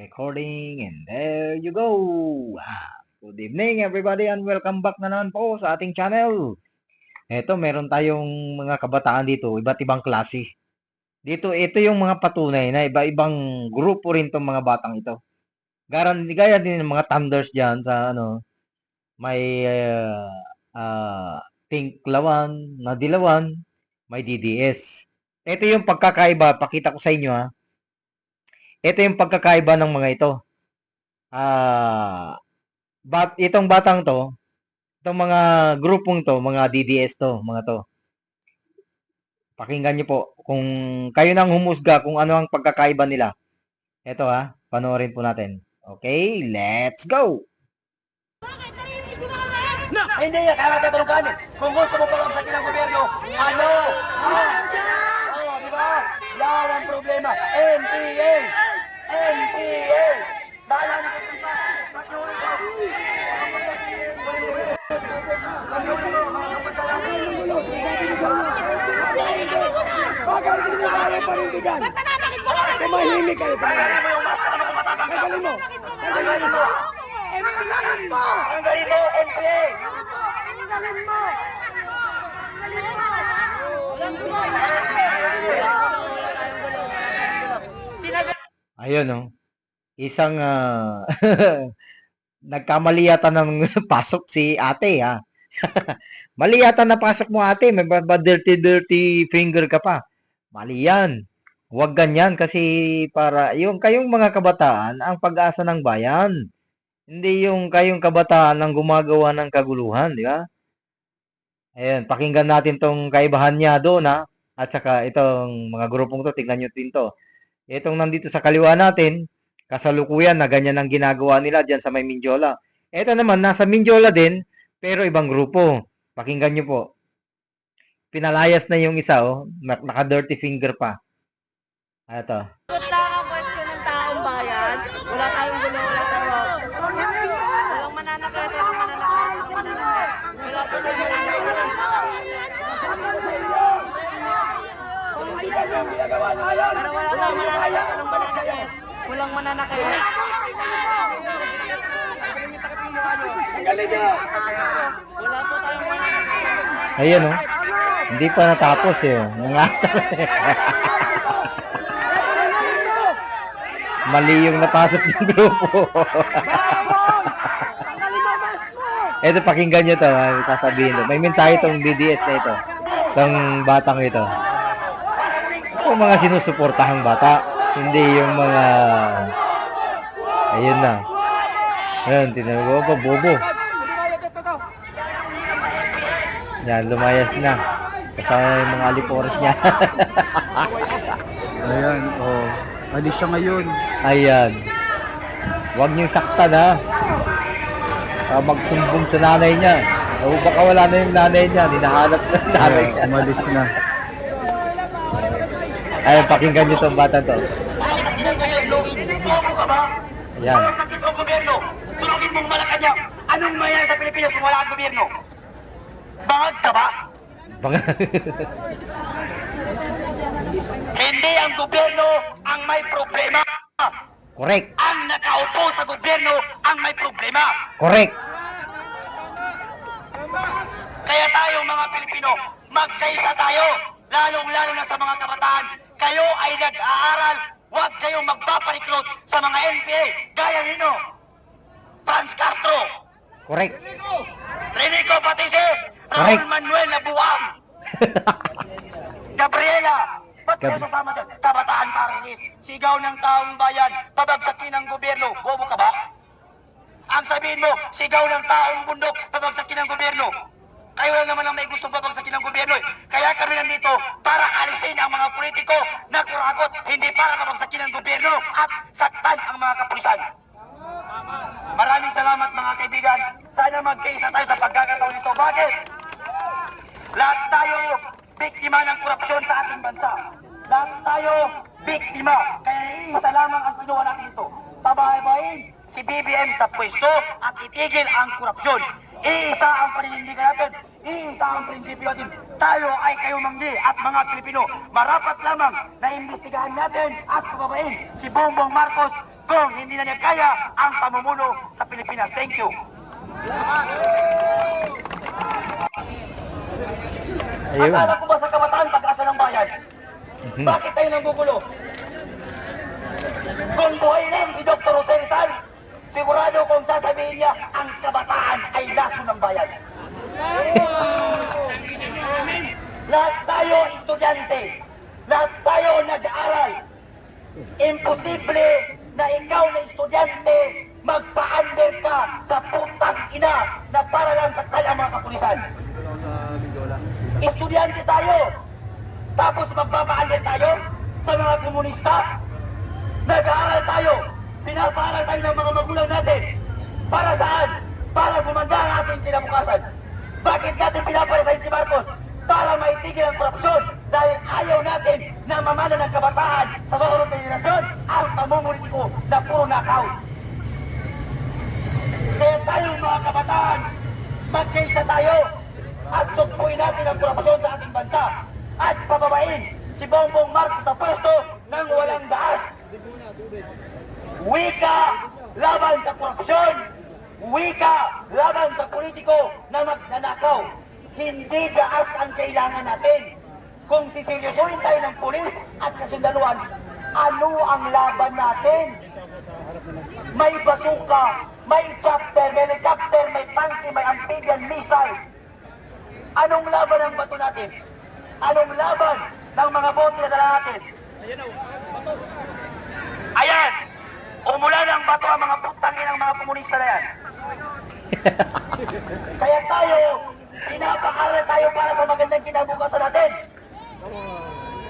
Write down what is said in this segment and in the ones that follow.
Recording and there you go. Ah, good evening everybody and welcome back na naman po sa ating channel. Ito, meron tayong mga kabataan dito, iba't ibang klase. Dito, ito yung mga patunay na iba-ibang grupo rin tong mga batang ito. Garan, gaya din ng mga thunders dyan sa ano, may uh, ah, pink lawan, na dilawan, may DDS. Ito yung pagkakaiba, pakita ko sa inyo ha. Ito yung pagkakaiba ng mga ito. Ah, bat itong batang to, itong mga grupong to, mga DDS to, mga to. Pakinggan niyo po kung kayo nang humusga kung ano ang pagkakaiba nila. Ito ha, panoorin po natin. Okay, let's go. Na, hindi yan, kaya tatanungkan eh. Kung gusto mo pagkaksakin ng gobyerno, ano? Ah, oh, di ba? Yan ang problema. NPA! NPA! Bahala na kayo pa. Patuloy ka. Hindi mo kaya panindigan? Mo? Tumahimik kayo. Ano ano kung matatagal? Tagalin mo. Tagalin mo. Eh, tanggalin mo! Ang galing mo, NPA! Tanggalin mo! Tanggalin mo! Ayun no. Isang ah, nagkamali yata ng pasok si ate ha. Mali yata na pasok mo ate, may ba dirty dirty finger ka pa. Mali yan. Huwag ganyan kasi para yung kayong mga kabataan ang pag-asa ng bayan. Hindi yung kayong kabataan ang gumagawa ng kaguluhan, di ba? Ayan, pakinggan natin tong kaibahan niya doon ha. At saka itong mga grupong to, tingnan nyo din to. Itong nandito sa kaliwa natin, kasalukuyan na ganyan ang ginagawa nila dyan sa may Mindiola. Ito naman, nasa Mindiola din, pero ibang grupo. Pakinggan nyo po. Pinalayas na yung isa, oh. Nak- Naka-dirty finger pa. Ito. Sagot lang ang question ng taong bayan. Wala tayong gulo, wala tayong... Walang mananakit, walang mananakit, walang mananakit. Wala po tayong mananakit. Panindigan niyo ang ginagawa niyo ngayon. Pero wala tayong mananakit, walang mananakit. Tanggalin niyo. Wala po tayong mananakit. Ayan, oh. Hindi pa natapos, eh. oh. Nangasal. Mali yung napasok ng grupo. Mo mo. Ito, pakinggan nyo to. Sasabihin to. May mensahe itong BDS na ito. Itong batang ito. Ito mga sinusuportahang bata. Hindi yung mga... Ayun na. Ayun, tinanong ko pa, bobo. Yan, lumayas na. Kasama yung mga alipores niya. Ayan, oh. Alis siya ngayon. Ayan. Huwag niyong saktan ha. Baka magsumbong sa nanay niya. O baka wala na yung nanay niya. Hinahanap na yung nanay Ayan, niya. umalis na. Ayun, pakinggan niyo itong bata to. Bobo ka ba? Ayan. Pagkaksakin ng gobyerno, sunugin mong Malacanang. Anong mayroon sa Pilipinas kung wala ang gobyerno? Bangag ka ba? Baka... Hindi ang gobyerno ang may problema. Correct. Ang nakaupo sa gobyerno ang may problema. Correct. Kaya tayo mga Pilipino, magkaisa tayo. Lalong-lalo na sa mga kabataan. Kayo ay nag-aaral. Huwag kayong magpapariklot sa mga NPA. Gaya nino. Franz Castro. Correct. Renico. Correct. Raul Manuel Nabuang. Gabriela. Ba't kayo Gab- sasama dyan? Kabataan Parilis. Sigaw ng taong bayan. Pabagsakin ng gobyerno. Bobo ka ba? Ang sabihin mo, sigaw ng taong bundok, pabagsakin ng gobyerno. Kayo lang naman ang may gustong pabagsakin ng gobyerno eh. Kaya kami nandito para alisin ang mga politiko na kurakot, hindi para pabagsakin ng gobyerno at saktan ang mga kapulisan. Maraming salamat mga kaibigan. Sana magkaisa tayo sa pagkakataon nito. Bakit? Lahat tayo biktima ng korupsyon sa ating bansa. Lahat tayo biktima. Kaya isa lamang ang ginawa natin ito. Pabahay-bahin si BBM sa pwesto at itigil ang korupsyon. Iisa ang paninindigan natin. Iisa ang prinsipyo natin. Tayo ay kayo manggi at mga Pilipino. Marapat lamang na imbestigahan natin at pababain si Bongbong Marcos kung hindi na niya kaya ang pamumuno sa Pilipinas. Thank you. Ayun. Akala ko ba sa kabataan pag-asa ng bayan? Mhm. Bakit tayo nanggugulo? Kung buhay lang si Dr. Jose Rizal, sigurado kung sasabihin niya, ang kabataan ay laso ng bayan. Lahat tayo estudyante. Lahat tayo nag-aaral. Imposible na ikaw na estudyante magpa-under ka sa putang ina na para lang saktan ang mga kapulisan. Estudyante tayo. Tapos magpapa-under tayo sa mga komunista. Nag-aaral tayo. Pinapaaral tayo ng mga magulang natin. Para saan? Para gumanda ang ating kinabukasan. Bakit natin pinaparasahin si Marcos? Para maitigil ang korupsyon dahil ayaw natin na mamana ng kabataan sa susunod na henerasyon ang pamumulitiko na puro nakaw. Kaya tayong mga kabataan, magkaisa tayo at sugpuin natin ang korupsyon sa ating bansa at pababain si Bongbong Marcos sa pwesto ng walang daas. Wika laban sa korupsyon, wika laban sa politiko na magnanakaw. Hindi daas ang kailangan natin. Kung siseryosohin tayo ng pulis at kasundaluan, ano ang laban natin? May basuka, may chopper, may helicopter, may tanke, may amphibian missile. Anong laban ang bato natin? Anong laban ng mga bote na dala natin? Ayan! Umula ng bato ang mga putangin ng mga komunista na yan. Kaya tayo, pinapaaral tayo para sa magandang kinabukasan natin.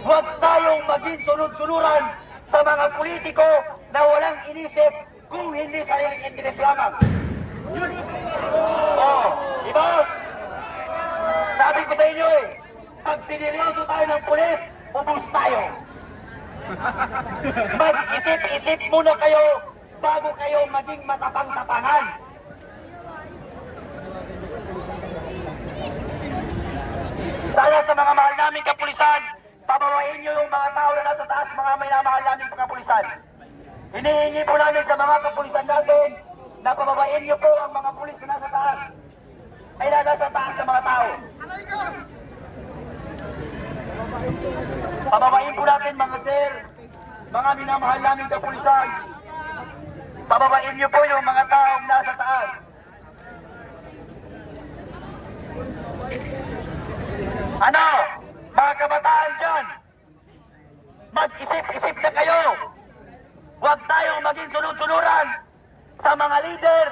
Huwag tayong maging sunod-sunuran sa mga politiko na walang inisip kung hindi sariling interes lamang. Oh, di ba? Sabi ko sa inyo eh, pag sineryoso tayo ng pulis, ubus tayo. Mag-isip-isip muna kayo bago kayo maging matapang-tapangan. Sana sa mga mahal naming kapulisan, pabawain niyo yung mga tao na nasa taas, mga may namahal naming kapulisan. Hinihingi po namin sa mga kapulisan natin na pababain niyo po ang mga pulis na nasa taas. Ay na nasa taas ng mga tao. Pababain po natin mga sir, mga minamahal naming kapulisan. Pababain niyo po yung mga taong nasa taas. Ano? Mga kabataan dyan, mag-isip-isip na kayo. Huwag tayong maging sunod-sunuran sa mga leader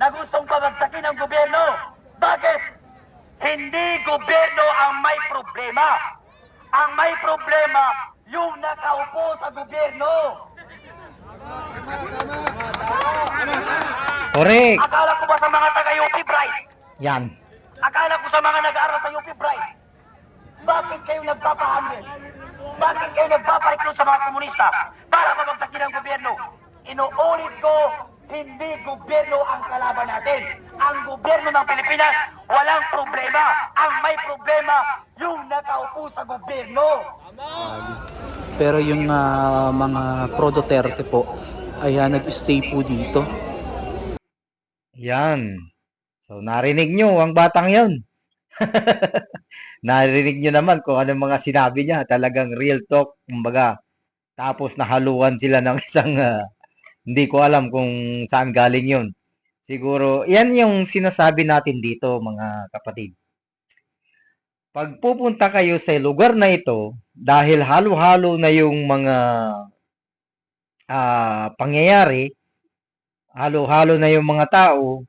na gustong pabagsakin ang gobyerno. Bakit? Hindi gobyerno ang may problema. Ang may problema, yung nakaupo sa gobyerno. Correct. Akala ko ba sa mga taga-UP Bright? Yan. Akala ko sa mga nag-aaral sa UP Bright, bakit kayo nagpapahandle? Bakit kayo nagpapareklute sa mga komunista para mabagsakin ang gobyerno? Inuulit ko, hindi gobyerno ang kalaban natin. Ang gobyerno ng Pilipinas, walang problema. Ang may problema, yung nakaupo sa gobyerno. Pero yung ah, mga pro Duterte po ay ah, nag-stay po dito. Yan. So, narinig nyo ang batang yon. narinig nyo naman kung anong mga sinabi niya. Talagang real talk, kumbaga. Tapos nahaluan sila ng isang, ah, hindi ko alam kung saan galing yun. Siguro, yan yung sinasabi natin dito, mga kapatid. Pag pupunta kayo sa lugar na ito, dahil halo-halo na yung mga ah, pangyayari, halo-halo na yung mga tao,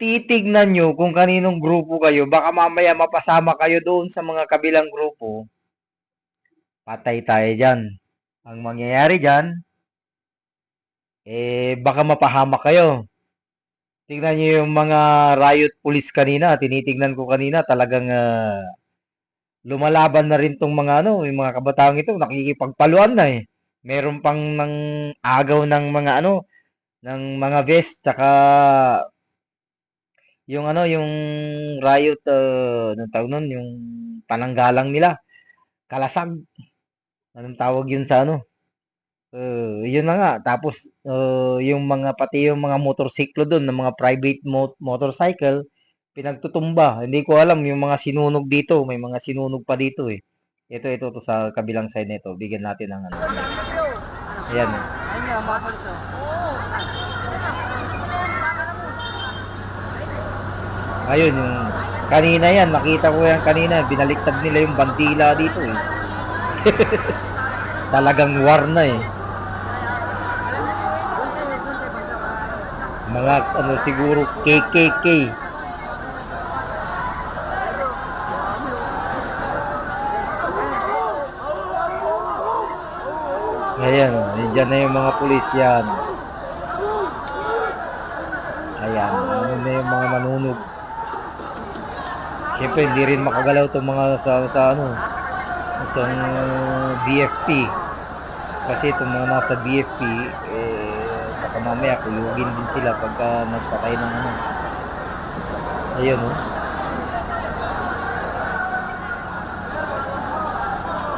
titignan nyo kung kaninong grupo kayo. Baka mamaya mapasama kayo doon sa mga kabilang grupo. Patay tayo dyan. Ang mangyayari dyan, eh, baka mapahamak kayo. Tingnan nyo yung mga riot police kanina. Tinitingnan ko kanina talagang ah, lumalaban na rin tong mga ano, yung mga kabataang ito. Nakikipagpaluan na eh. Meron pang ng agaw ng mga ano, ng mga vest, tsaka yung ano, yung riot, uh, anong tawag nun, yung pananggalang nila, kalasag. Anong tawag yun sa ano? Uh, yun na nga. Tapos, uh, yung mga, pati yung mga motorsiklo doon, ng mga private mo- motorcycle, pinagtutumba. Hindi ko alam yung mga sinunog dito. May mga sinunog pa dito eh. Ito, ito, to sa kabilang side nito. Bigyan natin ng ano. Ayan. eh. Ayun, yung kanina yan, nakita ko yan kanina, binaliktad nila yung bandila dito eh. Talagang war na eh. Mga ano siguro KKK. Ayan, nandiyan na yung mga pulis yan. Ayan, ano na yung mga nanunog. Siyempre, hindi rin makagalaw itong mga sa, sa ano, isang BFP. Kasi itong mga nasa BFP, eh, baka mamaya kulugin din sila pagka nagpatay ng ano. Ayun, oh.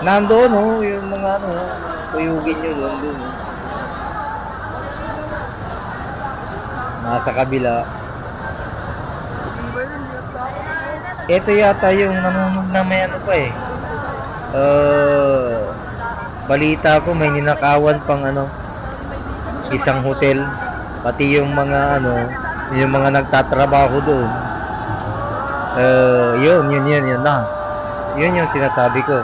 Nandoon, oh, yung mga ano, kuyugin nyo doon, doon. oh. Nasa kabila. Ito yata yung nanunog na may ano pa eh. Uh, balita ko may ninakawan pang ano isang hotel. Pati yung mga ano yung mga nagtatrabaho doon. Uh, yun yun yun yun na. Yun yung sinasabi ko.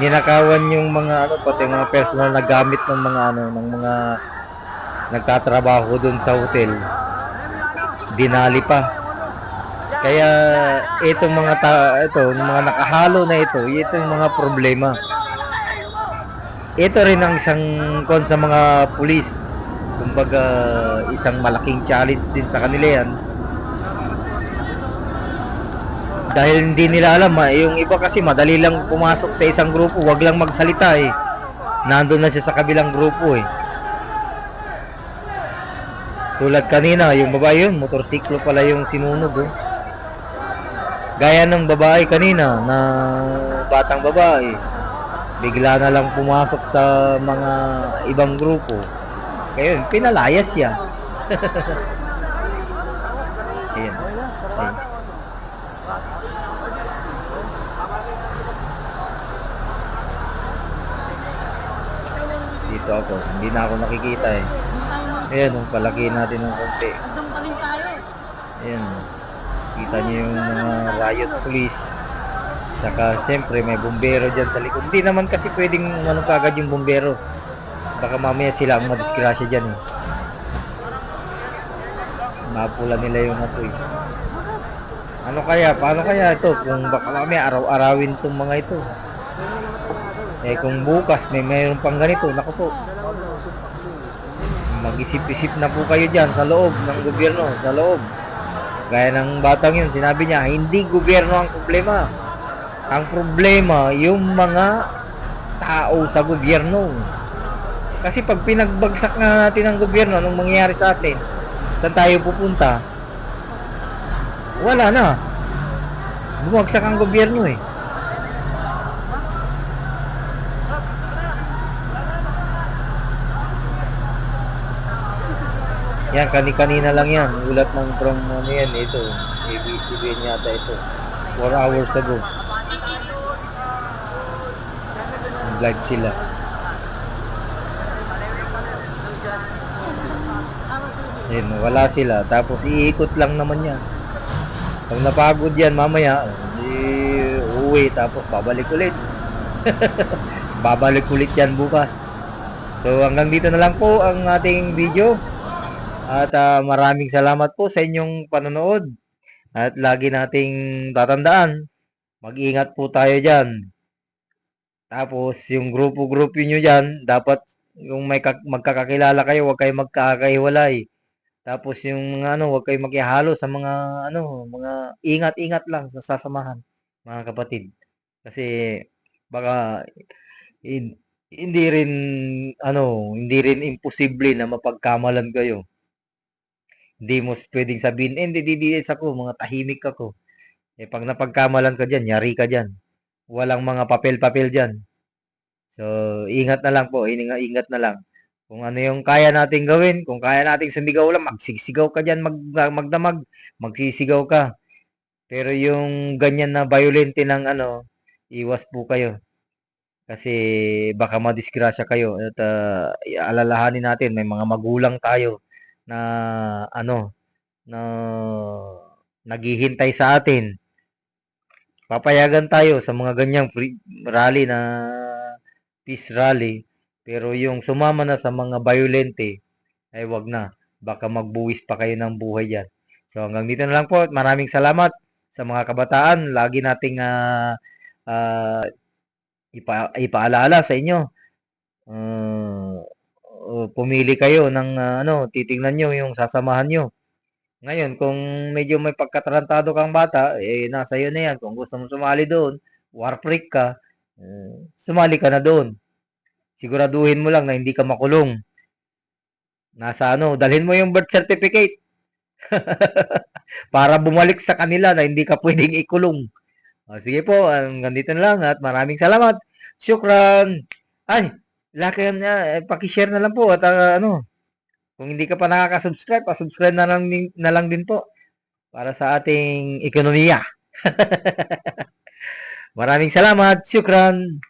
Ninakawan yung mga ano pati mga personal na gamit ng mga ano ng mga nagtatrabaho doon sa hotel. Dinali pa kaya itong mga ta ito, mga nakahalo na ito, ito yung mga problema. Ito rin ang isang kon sa mga pulis. Kumbaga isang malaking challenge din sa kanila yan. Dahil hindi nila alam, ah, yung iba kasi madali lang pumasok sa isang grupo, wag lang magsalita eh. Nandun na siya sa kabilang grupo eh. Tulad kanina, yung babae yun, motorsiklo pala yung sinunog oh. Gaya ng babae kanina na batang babae. Bigla na lang pumasok sa mga ibang grupo. Kaya yun, pinalayas siya. Ayan. Ayan. Dito ako. Hindi na ako nakikita eh. Ayan, oh, palaki natin ng konti. Ayan. oh. Kita niyo yung mga riot police. Saka siyempre may bumbero dyan sa likod. Hindi naman kasi pwedeng ano kagad yung bumbero. Baka mamaya sila ang madisgrasya dyan eh. Mapula nila yung apoy. Ano kaya? Paano kaya ito? Kung baka mamaya araw-arawin tong mga ito. Eh kung bukas may mayroon pang ganito, naku po. Mag-isip-isip na po kayo dyan sa loob ng gobyerno, sa loob. Gaya ng batang yun, sinabi niya, hindi gobyerno ang problema. Ang problema, yung mga tao sa gobyerno. Kasi pag pinagbagsak na natin ang gobyerno, anong mangyayari sa atin? Saan tayo pupunta? Wala na. Bumagsak ang gobyerno eh. Yan, kani-kanina lang yan. Ulat ng from ano yan, ito. ABCBN yata ito. 4 hours ago. Nag-live sila. Ayun, wala sila. Tapos iikot lang naman yan. Pag napagod yan, mamaya, di uwi. Tapos babalik ulit. babalik ulit yan bukas. So hanggang dito na lang po ang ating video. At ah, maraming salamat po sa inyong panonood. At lagi nating tatandaan, mag-ingat po tayo dyan. Tapos, yung grupo-grupo nyo dyan, dapat yung may kak- magkakakilala kayo, huwag kayo magkakahiwalay. Tapos yung mga ano, huwag kayo makihalo sa mga ano, mga ingat-ingat lang sa sasamahan, mga kapatid. Kasi baka hin- hindi rin ano, hindi rin imposible na mapagkamalan kayo. Hindi mo pwedeng sabihin, eh, hindi DDS ako, mga tahimik ako. Eh, pag napagkamalan ka dyan, yari ka dyan. Walang mga papel-papel dyan. So, ingat na lang po, ingat, ingat na lang. Kung ano yung kaya nating gawin, kung kaya nating sumigaw lang, magsisigaw ka dyan, mag, magdamag, magsisigaw ka. Pero yung ganyan na violente ng ano, iwas po kayo. Kasi baka madisgrasya kayo at ah, alalahanin natin may mga magulang tayo na ano na naghihintay sa atin. Papayagan tayo sa mga ganyang free, rally na peace rally pero yung sumama na sa mga violente ay wag na baka magbuwis pa kayo ng buhay diyan. So hanggang dito na lang po. at Maraming salamat sa mga kabataan. Lagi nating ah, ah, ipa, ipaalala sa inyo. Uh, pumili kayo ng ah, ano, titingnan nyo yung sasamahan nyo. Ngayon, kung medyo may pagkatarantado kang bata, eh, nasa iyo na yan. Kung gusto mo sumali doon, war freak ka, eh, sumali ka na doon. Siguraduhin mo lang na hindi ka makulong. Nasa ano, dalhin mo yung birth certificate. Para bumalik sa kanila na hindi ka pwedeng ikulong. O, sige po, hanggang dito na lang at maraming salamat. Syukran. Ay, laki na, eh, paki-share na lang po at ah, ano, kung hindi ka pa nakaka-subscribe, pa-subscribe na lang, din, na lang din po para sa ating ekonomiya. maraming salamat. Syukran.